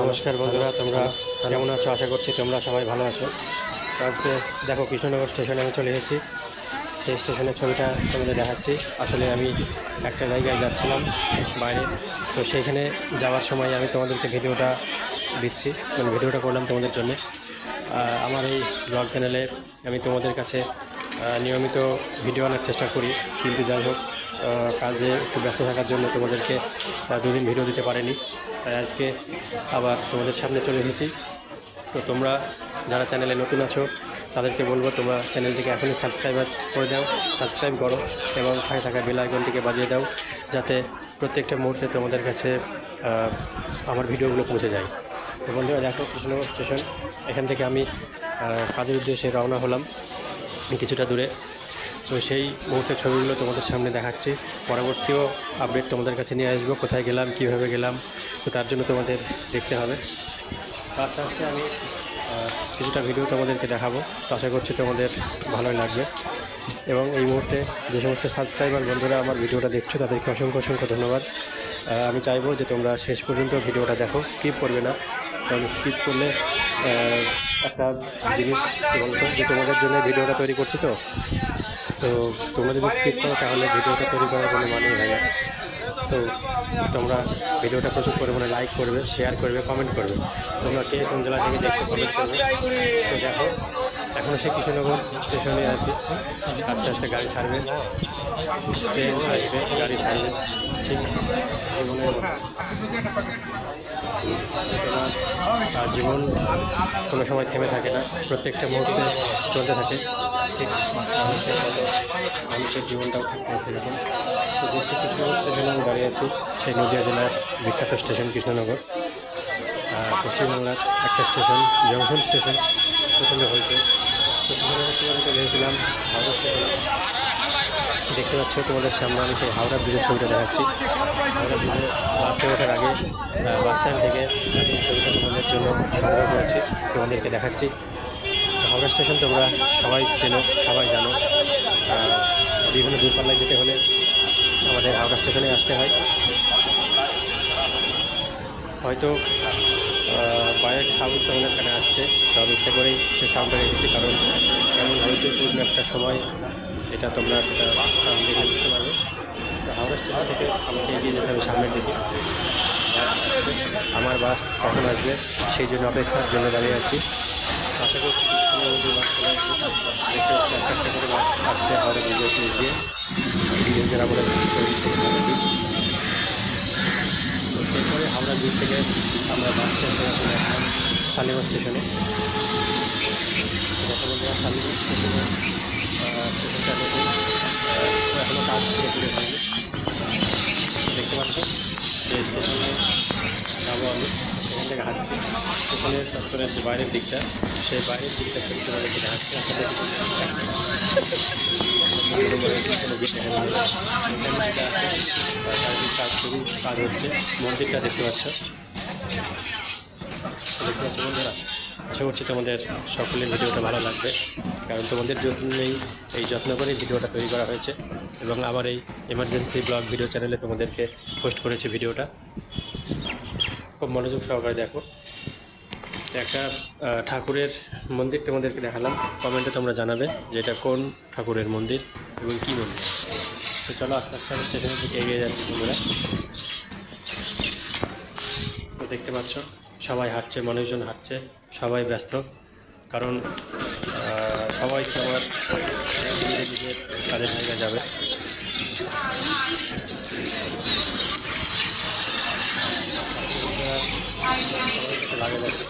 নমস্কার বন্ধুরা তোমরা কেমন আছো? আশা করছি তোমরা সবাই ভালো আছো। আজকে দেখো কৃষ্ণনগর স্টেশনে আমি চলে এসেছি। সেই স্টেশনের ছবিটা তোমাদের দেখাচ্ছি। আসলে আমি একটা জায়গায় যাচ্ছিলাম বাইরে। তো সেইখানে যাওয়ার সময় আমি তোমাদেরকে ভিডিওটা দিচ্ছি। মানে ভিডিওটা করলাম তোমাদের জন্য। আমার এই ব্লগ চ্যানেলে আমি তোমাদের কাছে নিয়মিত ভিডিও আনার চেষ্টা করি, কিন্তু যাই হোক কাজে একটু ব্যস্ত থাকার জন্য তোমাদেরকে দুদিন ভিডিও দিতে পারিনি। তাই আজকে আবার তোমাদের সামনে চলে এসেছি। তো তোমরা যারা চ্যানেলে নতুন আছো, তাদেরকে বলব তোমরা চ্যানেলটিকে এখনই সাবস্ক্রাইবার করে দাও, সাবস্ক্রাইব করো এবং পাশে থাকা বেল আইকনটিকে বাজিয়ে দাও, যাতে প্রত্যেকটা মুহূর্তে তোমাদের কাছে আমার ভিডিওগুলো পৌঁছে যায়। তো বন্ধুরা, দেখো, কৃষ্ণনগর স্টেশন। এখান থেকে আমি কাজের উদ্দেশ্যে রওনা হলাম। কিছুটা দূরে। তো সেই মুহূর্তের ছবিগুলো তোমাদের সামনে দেখাচ্ছি। পরবর্তীও আপডেট তোমাদের কাছে নিয়ে আসব, কোথায় গেলাম, কীভাবে গেলাম, তো তার জন্য তোমাদের দেখতে হবে। আস্তে আস্তে আমি কিছুটা ভিডিও তোমাদেরকে দেখাবো। তো আশা করছি তোমাদের ভালোই লাগবে। এবং এই মুহূর্তে যে সমস্ত সাবস্ক্রাইবার বন্ধুরা আমার ভিডিওটা দেখছ, তাদেরকে অসংখ্য অসংখ্য ধন্যবাদ। আমি চাইব যে তোমরা শেষ পর্যন্ত ভিডিওটা দেখো স্কিপ করবে না। কারণ স্কিপ করলে একটা জিনিস যে তোমাদের জন্য ভিডিওটা তৈরি করছি তো তো তোমরা যদি স্কিপ করো তাহলে ভিডিওটা তৈরি করার কোনো মানে হয় না তো তোমরা ভিডিওটা প্রচুর পরিমাণে লাইক করবে শেয়ার করবে কমেন্ট করবে। তোমরা কে কোন জেলা থেকে দেখতে কমেন্ট করবে। তো দেখো এখনও সে কৃষ্ণনগর স্টেশনে আছে। আস্তে আস্তে গাড়ি ছাড়বে। ট্রেন আসবে, গাড়ি ছাড়বে। ঠিক মতো। তোমার জীবন কোনো সময় থেমে থাকে না। প্রত্যেকটা মুহূর্তে চলতে থাকে। ঠিক। মানুষের মানুষের জীবনটাও ঠিক থাকে সেরকম তো দেখছি কৃষ্ণনগর স্টেশনে আমি দাঁড়িয়ে আছি। সেই নদিয়া জেলার বিখ্যাত স্টেশন কৃষ্ণনগর। পশ্চিমবাংলার একটা স্টেশন জংশন স্টেশন প্রথমে হয়েছে চলে হাওড়া দেখতে পাচ্ছ তোমাদের সামনে আমি সেই হাওড়া ব্রিজের ছবিটা দেখাচ্ছি। হাওড়া ব্রিজে বাসে ওঠার আগে বাস স্ট্যান্ড থেকে আমি ছবিটা তোমাদের জন্য সংগ্রহ করেছি, তোমাদেরকে দেখাচ্ছি। হাওড়া স্টেশন তোমরা সবাই চেনো, সবাই জানো। বিভিন্ন দূরপাল্লায় যেতে হলে আমাদের হাওড়া স্টেশনে আসতে হয়। হয়তো বাইরের সাউন্ড তোমাদের এখানে আসছে। সব ইচ্ছে করেই সে সাউন্ডটা রেখেছি কারণ কেমন হইচইপূর্ণ একটা সময় এটা তোমরা সেটা দেখে বুঝতে পারবে। তো হাওড়া স্টেশন থেকে আমাকে এগিয়ে যেতে হবে সামনের দিকে। আমার বাস কখন আসবে, সেই জন্য অপেক্ষার জন্য দাঁড়িয়ে আছি। আশা করছি বাস একটা করে বাস আসছে হাওড়া ব্রিজের দিয়ে। ব্রিজের আমরা ব্রিজ থেকে আমরা বাস স্ট্যান্ড থেকে চলে আসলাম শালিমার স্টেশনে। কথা বলতে শালিমার স্টেশনে স্টেশনটা নতুন এখনও কাজ পুরোপুরি হয়নি। দেখতে পাচ্ছ যে স্টেশনে যাব আমি, সেখান থেকে হাঁটছি। স্টেশনের চত্বরের যে বাইরের দিকটা, সেই বাইরের দিকটা তোমাদেরকে দেখাচ্ছি আপনাদের কাজ হচ্ছে মন্দিরটা দেখতে পাচ্ছ দেখতে পাচ্ছ বন্ধুরা আশা করছি তোমাদের সকলের ভিডিওটা ভালো লাগবে কারণ তোমাদের জন্যই এই যত্ন করেই ভিডিওটা তৈরি করা হয়েছে এবং আমার এই এমার্জেন্সি ব্লগ ভিডিও চ্যানেলে তোমাদেরকে পোস্ট করেছে ভিডিওটা খুব মনোযোগ সহকারে দেখো একটা ঠাকুরের মন্দির তোমাদেরকে দেখালাম। কমেন্টে তোমরা জানাবে যে এটা কোন ঠাকুরের মন্দির এবং কী মন্দির। তো চলো আস্তে আস্তে আমি স্টেশনের দিকে এগিয়ে যাচ্ছি তোমরা তো দেখতে পাচ্ছ, সবাই হাঁটছে, মানুষজন হাঁটছে, সবাই ব্যস্ত। কারণ সবাই তো আমার নিজের নিজের কাজের জায়গায় যাবে। লাগে যাচ্ছে।